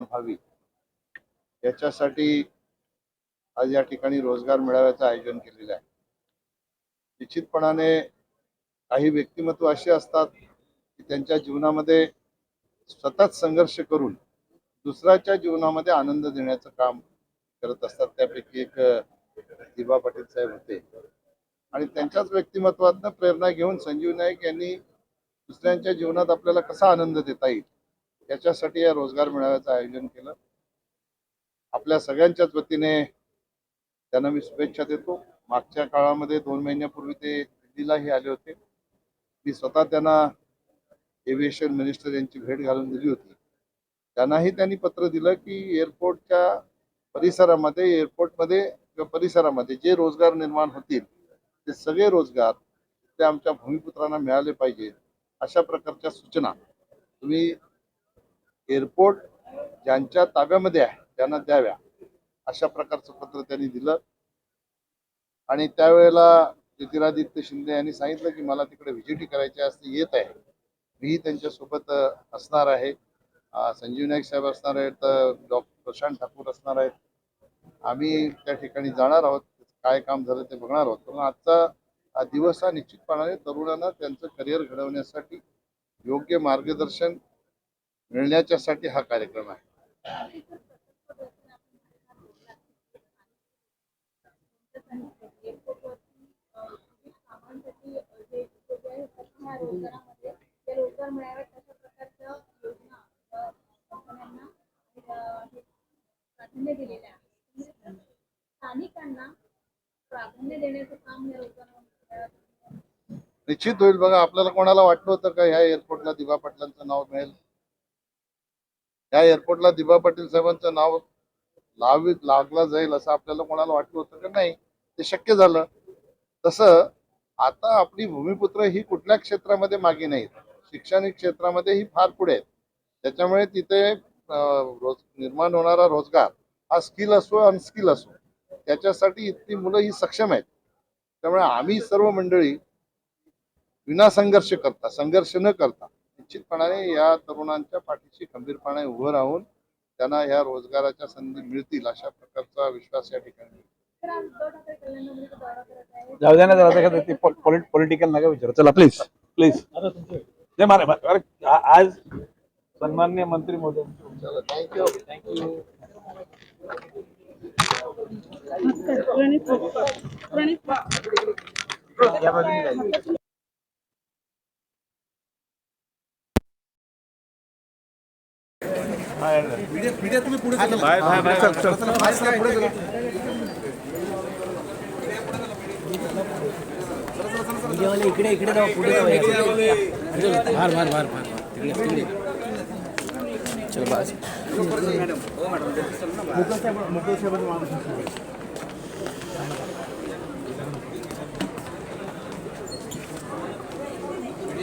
व्हावी. याच्यासाठी आज या ठिकाणी रोजगार मेळाव्याचं आयोजन केलेलं आहे. निश्चितपणाने काही व्यक्तिमत्व असे असतात की त्यांच्या जीवनामध्ये सतत संघर्ष करून दुसऱ्याच्या जीवनामध्ये आनंद देण्याचं काम करत असतात. त्यापैकी एक दिबा पाटील साहेब होते. आणि त्यांच्याच व्यक्तिमत्वातनं प्रेरणा घेऊन संजीव नाईक यांनी दुसऱ्यांच्या जीवनात आपल्याला कसा आनंद देता येईल? याच्यासाठी या रोजगार मेळाव्याचं आयोजन केलं. आपल्या सगळ्यांच्याच वतीने त्यांना मी शुभेच्छा देतो. मागच्या काळामध्ये दोन महिन्यापूर्वी ते दिल्लीलाही आले होते. मी स्वतः त्यांना एव्हिएशन मिनिस्टर यांची भेट घालून दिली होती. त्यांनाही त्यांनी पत्र दिलं की एअरपोर्टच्या परिसरामध्ये एअरपोर्टमध्ये किंवा परिसरामध्ये जे रोजगार निर्माण होतील ते सगळे रोजगार ते आमच्या भूमिपुत्रांना मिळाले पाहिजे अशा प्रकारच्या सूचना तुम्ही एअरपोर्ट ज्यांच्या ताब्यामध्ये आहे त्यांना द्याव्या. अशा प्रकारचं पत्र त्यांनी दिलं. आणि त्यावेळेला ज्योतिरादित्य शिंदे यांनी सांगितलं की मला तिकडे व्हिजिट करायची असते येत आहे. मीही त्यांच्यासोबत असणार आहे. संजीव नाईक साहेब असणार आहेत तर डॉक्टर प्रशांत ठाकूर असणार आहेत. आम्ही त्या ठिकाणी जाणार आहोत. काय काम झालं ते बघणार आहोत. पण आजचा हा दिवस हा निश्चितपणाने तरुणांना त्यांचं करिअर घडवण्यासाठी योग्य मार्गदर्शन मिळण्याच्यासाठी हा कार्यक्रम आहे. रोजगार स्थानिकांना प्राधान्य देण्याचं काम निश्चित होईल बघा आपल्याला कोणाला वाटलं होतं का ह्या एअरपोर्टला दिवा पाटलांचं नाव मिळेल? या एअरपोर्टला दिबा पाटील साहेबांचं नाव लावी लागला जाईल असं आपल्याला कोणाला वाटलं होतं का नाही ते शक्य झालं. तसं आता आपली भूमिपुत्र ही कुठल्या क्षेत्रामध्ये मागे नाहीत. शैक्षणिक क्षेत्रामध्ये ही फार पुढे आहेत. त्याच्यामुळे तिथे रोज निर्माण होणारा रोजगार हा स्किल असो अनस्किल असो त्याच्यासाठी इतकी मुलं ही सक्षम आहेत. त्यामुळे आम्ही सर्व मंडळी विना संघर्ष करता संघर्ष न करता निश्चितपणाने या तरुणांच्या पाठीशी खंबीरपणे उभं राहून त्यांना ह्या रोजगाराच्या संधी मिळतील अशा प्रकारचा विश्वास या ठिकाणी जाऊ द्या ना जरा ते पॉलिटिकल नका विचार. चला प्लीज प्लीज अरे आज सन्मान्य मंत्री चला thank you thank you bye bye bye चल चल इकडे इकडे जाऊ पुढे जाऊ मार मार मार मार तिकडे तिकडे चल बस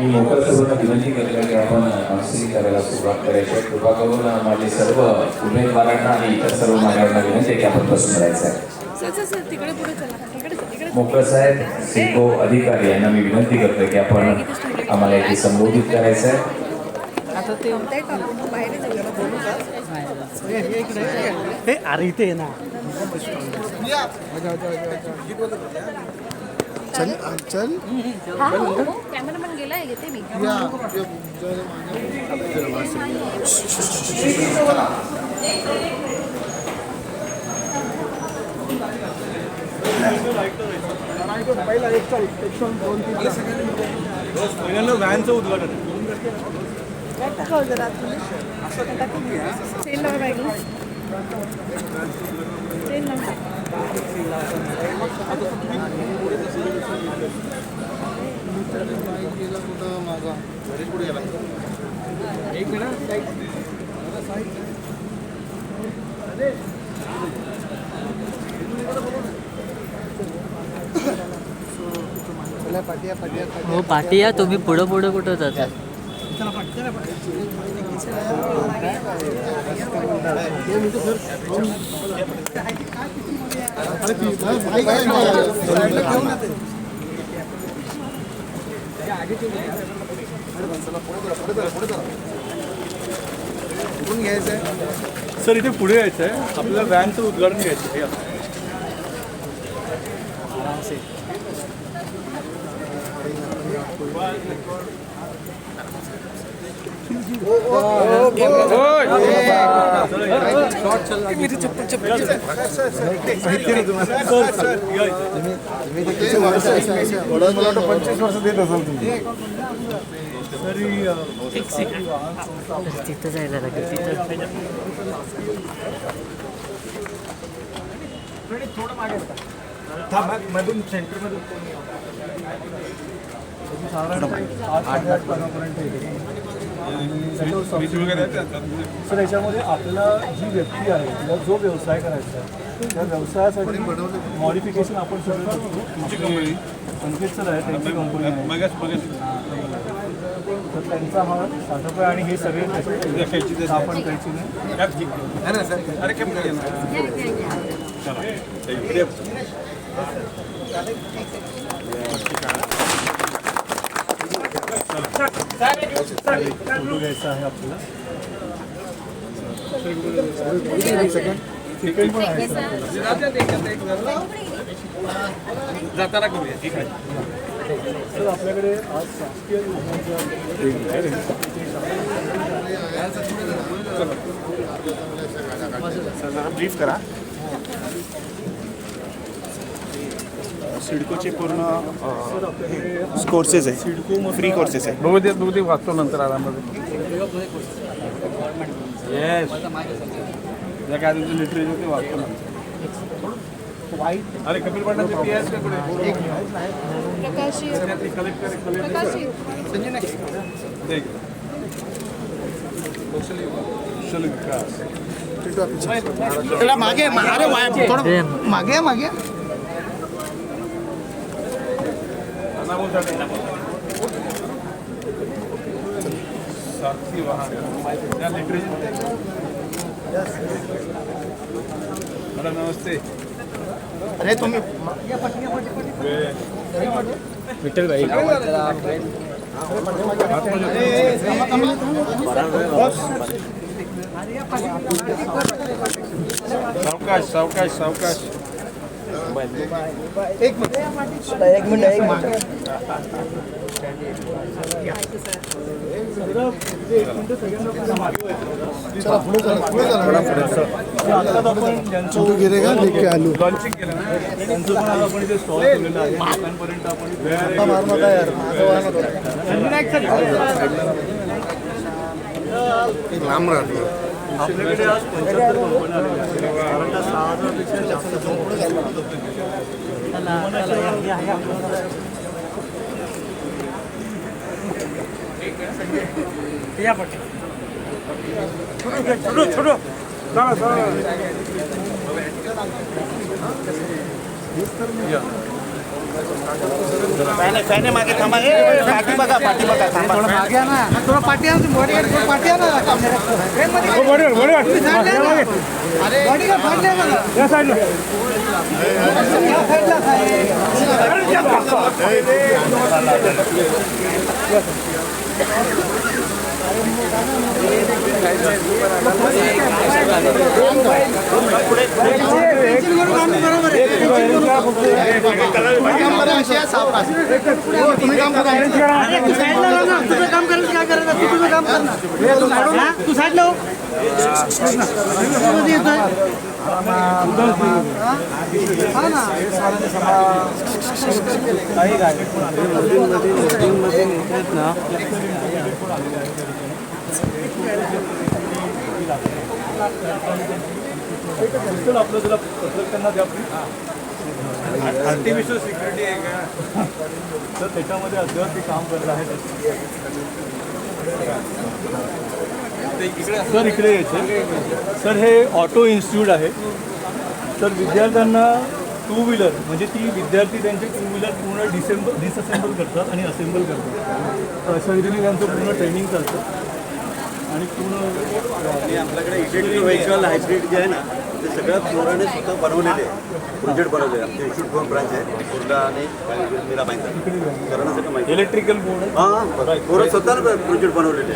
मी मोकर सर्वांना विनंती करतो की आपण काउन्सिलिंग करायला सुरुवात करायची आहे. कृपा करून माझे सर्व उमेदवारांना आणि इतर सर्व मान्यवरांना विनंती की आपण बसून राहायचं आहे. सर सर सर तिकडे पुढे चला. तिकडे तिकडे मोकर साहेब सिको अधिकारी यांना मी विनंती करतो की आपण आम्हाला इथे संबोधित करायचं आहे. अरे इथे ना. हा हो कॅमेरामॅन गेलाय येते मी व्हॅनचं उद्घाटन टाकाव जरा हो पाटिया तुम्ही पुढं पुढं कुठं सर इथे पुढे यायचं आहे आपल्याला व्हॅनचं उद्घाटन घ्यायचं मला वाटतं पंचवीस वर्ष देत असाल तुम्ही तिथं जायला लागेल तिथं थोडं मागे मधून सेंटरमधून आठ आठ पर्यंत येते सर याच्यामध्ये आपल्याला जी व्यक्ती आहे तिला जो व्यवसाय करायचा आहे त्या व्यवसायासाठी मॉडिफिकेशन आपण सगळं करतो. आपली अंकित सर आहे त्यांची कंपनी आहे. तर त्यांचा हा साठा आणि हे सगळे आपण त्याची फोटो घ्यायचा आहे आपल्याला चिकन पण आहे सर आपल्याला. सर आपल्याकडे आज शासकीय योजनांच्या ब्रीफ करा सिडकोचे पूर्ण कोर्सेस आहे. सिडको फ्री कोर्सेस आहे. बघू दे बघू दे वाचतो नंतर आरामात. येस ज्या काय तुमचं लिटरेचर ते वाचतो नंतर. अरे कपिल पाटलांचे पी एस का कुठे? प्रकाशी. कलेक्ट कर प्रकाशी. देख. कौशल्य विकास. त्याला मागे अरे वाय- थोडं मागे मागे सारथी वाहन त्या लिटरेचर मॅडम नमस्ते अरे तुम्ही विठ्ठल भाई सावकाश सावकाश सावकाश एक मिनिट एक मिनिट. एक मिनिट. लांब राहतो आपल्याकडे आज पंच्याहत्तर कंपन्या आलेल्या आहेत. साधारणतः सहा हजारपेक्षा जास्त फॅने फॅने मागे थांबा ए पाठी बघा पाठी बघा थांबा। मागे ना थोडं पाठी आहे बॉडी गार्ड पाठी आहे ना बॉडी गार्ड आहे ना तुम्ही साईडला राहा ना तुझं काम करायचं काय करायचं तू तुझं काम कर ना हा? तू साईडला हो मध्ये येतोय हा ना चल आपलं तुला पत्रकारांना द्या आर्टिफिशियल सिक्युरिटी आहे का तर त्याच्यामध्ये अद्याप ते काम करत आहे सर इकडे यायचे. सर हे ऑटो इन्स्टिट्यूट आहे. तर विद्यार्थ्यांना टू व्हीलर म्हणजे ती विद्यार्थी त्यांचे टू व्हीलर पूर्ण डिसेंबल डिसअसेंबल करतात आणि असेंबल करतात. तर अशा रीतीने त्यांचं पूर्ण ट्रेनिंग चालतं. आणि पूर्ण जे आहे ना ते सगळ्या फ्लोराने स्वतः बनवलेले आहे. प्रोजेक्ट बनवले आमच्या इन्स्टिट्यूट ब्रांच आहे. खुर्दा मेरा माहिती करण्यासाठी माहिती इलेक्ट्रिकल बोर्ड हाँ स्वतः प्रोजेक्ट बनवलेले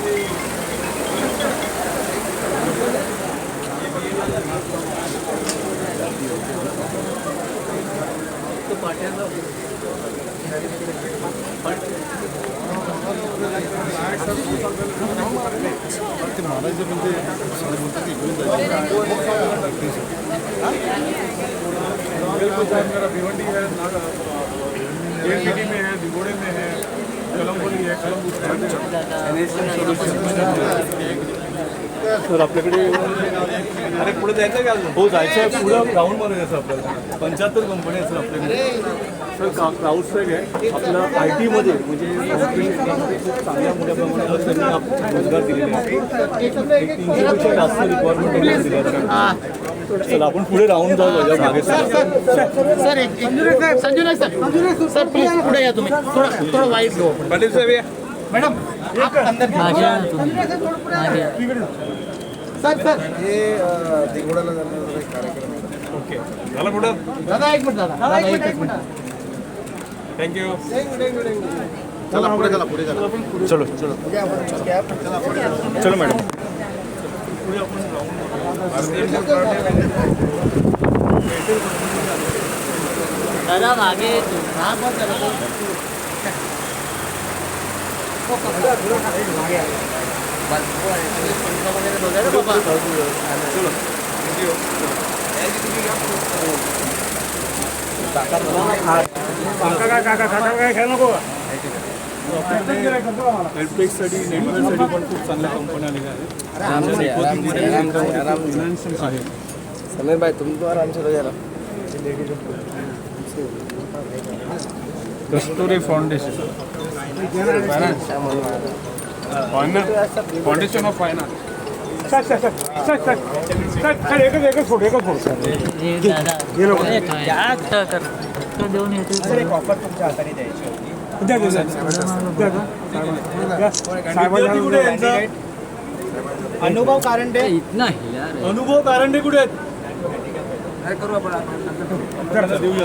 Thank you. तो ते महाराज म्हणजे म्हणतात की घेऊन जायचं भिवंडी है एलपीडी में है भिगोड़े में है कलमपुरी है कलमपुर सर आपल्याकडे अरे पुढे जायचं का हो जायचं आहे पुढं राऊंड मारून यायचं आपल्याला. पंच्याहत्तर कंपनी असतात आपल्याकडे. सर का क्राऊडस्ट्राईक आहे. आपल्या आय टीमध्ये म्हणजे खूप चांगल्या मोठ्या प्रमाणावर त्यांनी आप- रोजगार दिलेले आहे एक तीनशेपेक्षा जास्त रिक्वायरमेंट दिल्या चला आपण पुढे राहून जाऊ मागे सर सर एक Sanju Naik sir sir please पुढे या तुम्ही. थोडं थोडं वाईट घेऊ आपण पाटील साहेब सर ओके. झालं पुढं? दादा एक मिनिट दादा. दादा एकच मिनिट थँक्यू चला पुढे चला पुढे चला. चलो चलो चलो. मॅडम. दादा मागे. हेल्पडेस्कसाठी नेटवर्कसाठी पण खूप चांगल्या कंपन्या आलेल्या आहेत फायनान्शियल आहे समीर भाई तुम तो आराम से जरा Kasturi foundation. Foundation of finance एकच एकच फोटो एकच फोटो अनुभव कारंडे अनुभव कारंडे कुठे आहेत? करू आपण? देऊया.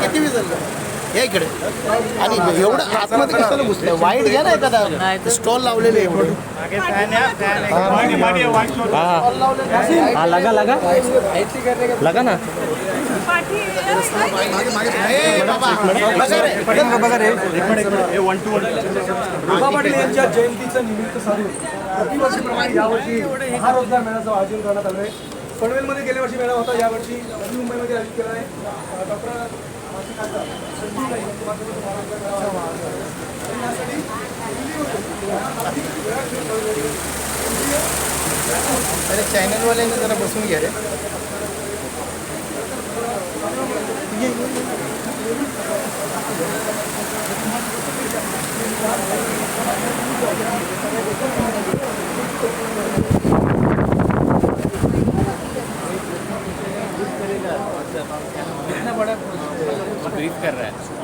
किती विजल या इकडे. आणि एवढं आतमध्ये कशाला घुसलं. वाईट घ्या ना एखादा. स्टॉल लावलेले एवढे. हा लगा लगा. लगा ना. रुपा पाटील यांच्या जयंतीचं निमित्त साधून प्रतिवर्षीप्रमाणे यावर्षी हा रोजगार मेळाचं आयोजन करण्यात आलं आहे पनवेलमध्ये गेल्या वर्षी मेळा होता यावर्षी नवी मुंबईमध्ये आयोजित केला आहे डॉक्टर आणि अरे चॅनलवाल्यांनी जरा बसून घ्या रे. ब्रीफ कर रहा है।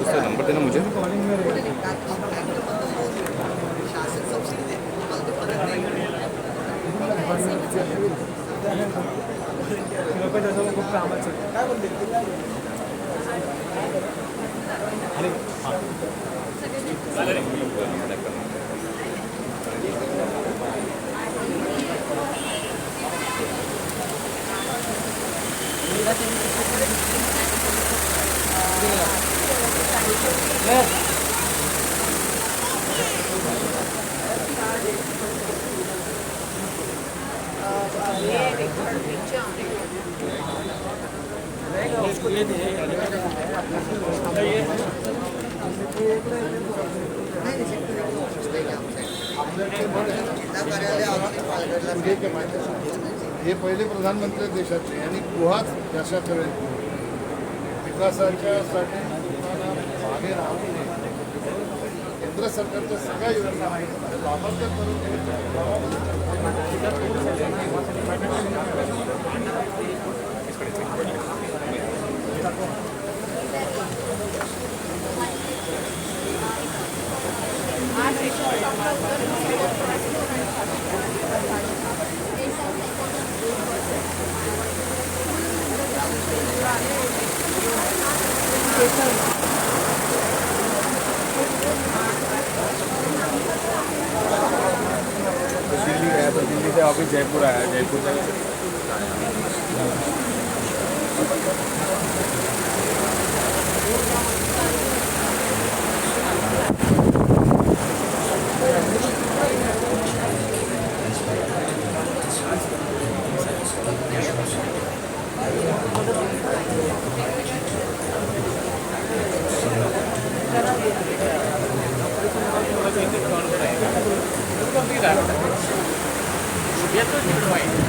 उसका नंबर देना मुझे Thank you. जिल्हा कार्यालय अजूनही पालघरला सुरेख माहिती हे पहिले प्रधानमंत्री देशाचे आणि गुहाच कशा करेल. विकासाच्या साठी लोकांना मागे राहू नये. केंद्र सरकारच्या सगळ्या योजना लाभार्थ्य करून दिल्ली गया तो दिल्ली से वापस जयपुर आया जयपुर से। convidar. Subia tudo de noite.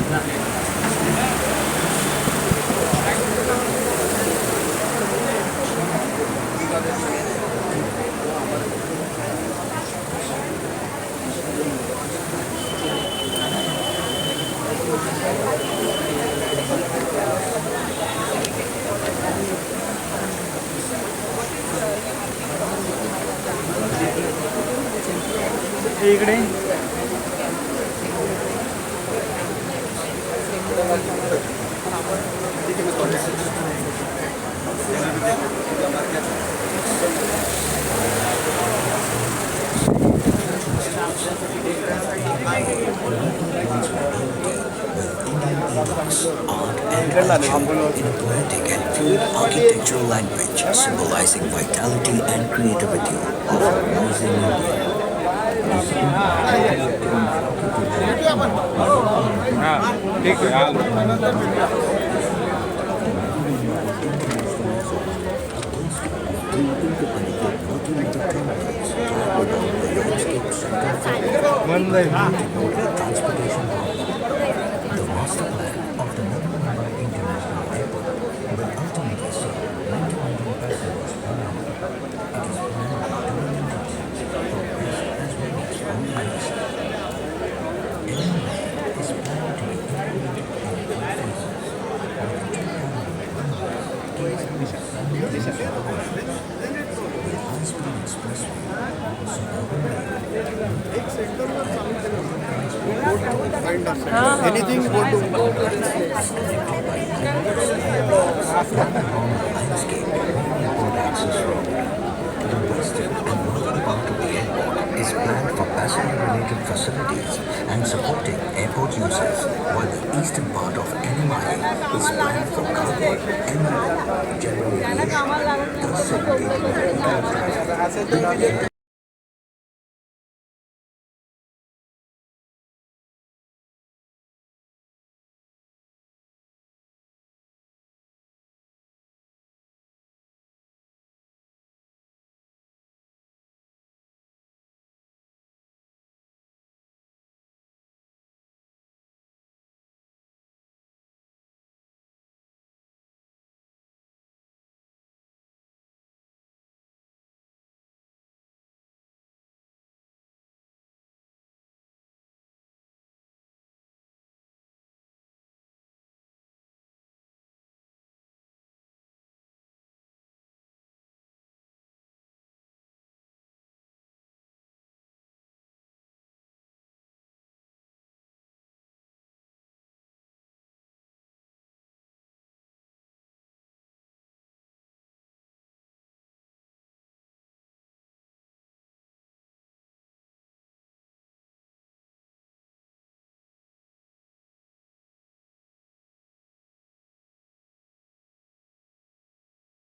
poetic and fluid architectural language symbolizing vitality and creativity of rising India. One day. Anything you want to go to this place. is planned for passenger-related facilities and supporting airport users, while the eastern part of NMI is planned for cargo, general aviation,